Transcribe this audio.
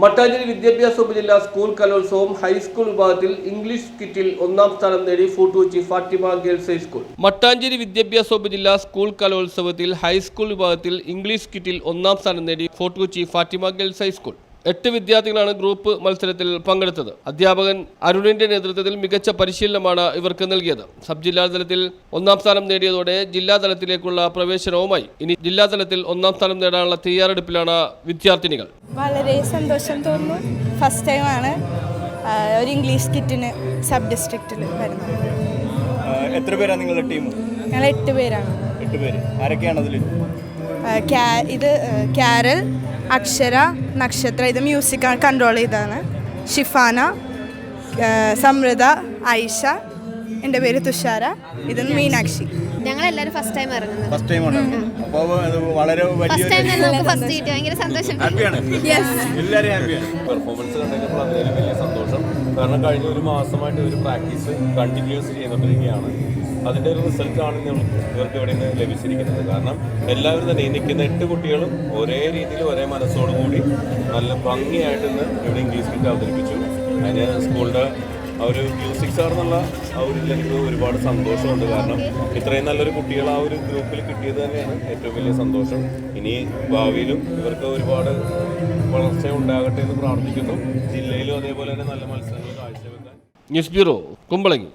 Mattancherry വിദ്യാഭ്യാസ ഉപജില്ല school കലോത്സവം ഹൈസ്കൂൾ വിഭാഗത്തിൽ ഇംഗ്ലീഷ് കിറ്റിൽ ഒന്നാം സ്ഥാനം നേടി fort Kochi Fathima girls high school. Mattancherry വിദ്യാഭ്യാസ ഉപജില്ല സ്കൂൾ കലോത്സവത്തിൽ ഹൈസ്കൂൾ വിഭാഗത്തിൽ ഇംഗ്ലീഷ് കിറ്റിൽ ഒന്നാം സ്ഥാനം നേടി fort Kochi Fathima girls high school. എട്ട് വിദ്യാർത്ഥികളാണ് ഗ്രൂപ്പ് മത്സരത്തിൽ പങ്കെടുത്തത്. അധ്യാപകൻ അരുണിന്റെ നേതൃത്വത്തിൽ മികച്ച പരിശീലനമാണ് ഇവർക്ക് നൽകിയത്. സബ് ജില്ലാതലത്തിൽ ഒന്നാം സ്ഥാനം നേടിയതോടെ ജില്ലാതലത്തിലേക്കുള്ള പ്രവേശനവുമായി. ഇനി ജില്ലാതലത്തിൽ ഒന്നാം സ്ഥാനം നേടാനുള്ള തയ്യാറെടുപ്പിലാണ് വിദ്യാർത്ഥിനികൾ. വളരെ സന്തോഷം തോന്നുന്നു. ഫസ്റ്റ് ടൈമാണ് ഒരു ഇംഗ്ലീഷ് കിറ്റിന് സബ് ഡിസ്ട്രിക്റ്റിൽ വരുന്നത്. എത്ര പേരാണ് നിങ്ങളുടെ ടീം ഞങ്ങൾ എട്ട് പേരാണ്. എട്ട് പേര്. ആരൊക്കെയാണ് അതിൽ ഇത് ക്യാരൽ അക്ഷര നക്ഷത്ര ഇത് മ്യൂസിക് കൺട്രോൾ ചെയ്തതാണ്. ഷിഫാന സമൃത സമൃദ്ധ ഐഷ എന്റെ പേര് തുഷാര ഇത് മീനാക്ഷി. ഞങ്ങളെല്ലാവരും ഫസ്റ്റ് ടൈം ഇറങ്ങുന്നത്. ഫസ്റ്റ് അപ്പോൾ അത് വളരെ ഫസ്റ്റ് ടൈം നമുക്ക് ഫസ്റ്റ് കിട്ടി ഭയങ്കര സന്തോഷം. ഹാപ്പിയാണ് എല്ലാവരും ഹാപ്പിയാണ് പെർഫോമൻസ് കണ്ടപ്പോൾ വലിയ സന്തോഷം. കാരണം കഴിഞ്ഞ ഒരു മാസമായിട്ട് ഒരു പ്രാക്ടീസ് കണ്ടിന്യൂസ് ചെയ്തുകൊണ്ടിരിക്കുകയാണ് അതിന്റെ ഒരു റിസൾട്ടാണ് ഇവർക്ക് ഇവിടെ നിന്ന് ലഭിച്ചിരിക്കുന്നത്. കാരണം എല്ലാവരും തന്നെ ഈ നിൽക്കുന്ന എട്ട് കുട്ടികളും ഒരേ രീതിയിൽ ഒരേ മനസ്സോടുകൂടി നല്ല ഭംഗിയായിട്ട് ഇന്ന് ഇവിടെ ഇംഗ്ലീഷ് കിറ്റ് അവതരിപ്പിച്ചു. അതിന് സ്കൂളിന്റെ ആ ഒരു മ്യൂസിക് സാർ എന്നുള്ള ആ ഒരു എനിക്ക് ഒരുപാട് സന്തോഷമുണ്ട്. കാരണം ഇത്രയും നല്ലൊരു കുട്ടികൾ ആ ഒരു ഗ്രൂപ്പിൽ കിട്ടിയത് തന്നെയാണ് ഏറ്റവും വലിയ സന്തോഷം. ഇനി ഭാവിയിലും ഇവർക്ക് ഒരുപാട് വളർച്ച ഉണ്ടാകട്ടെ എന്ന് പ്രാർത്ഥിക്കുന്നു. ജില്ലയിലും അതേപോലെ തന്നെ നല്ല മത്സരങ്ങൾ കാഴ്ചവെക്കാൻ. News bureau Kumbalangi.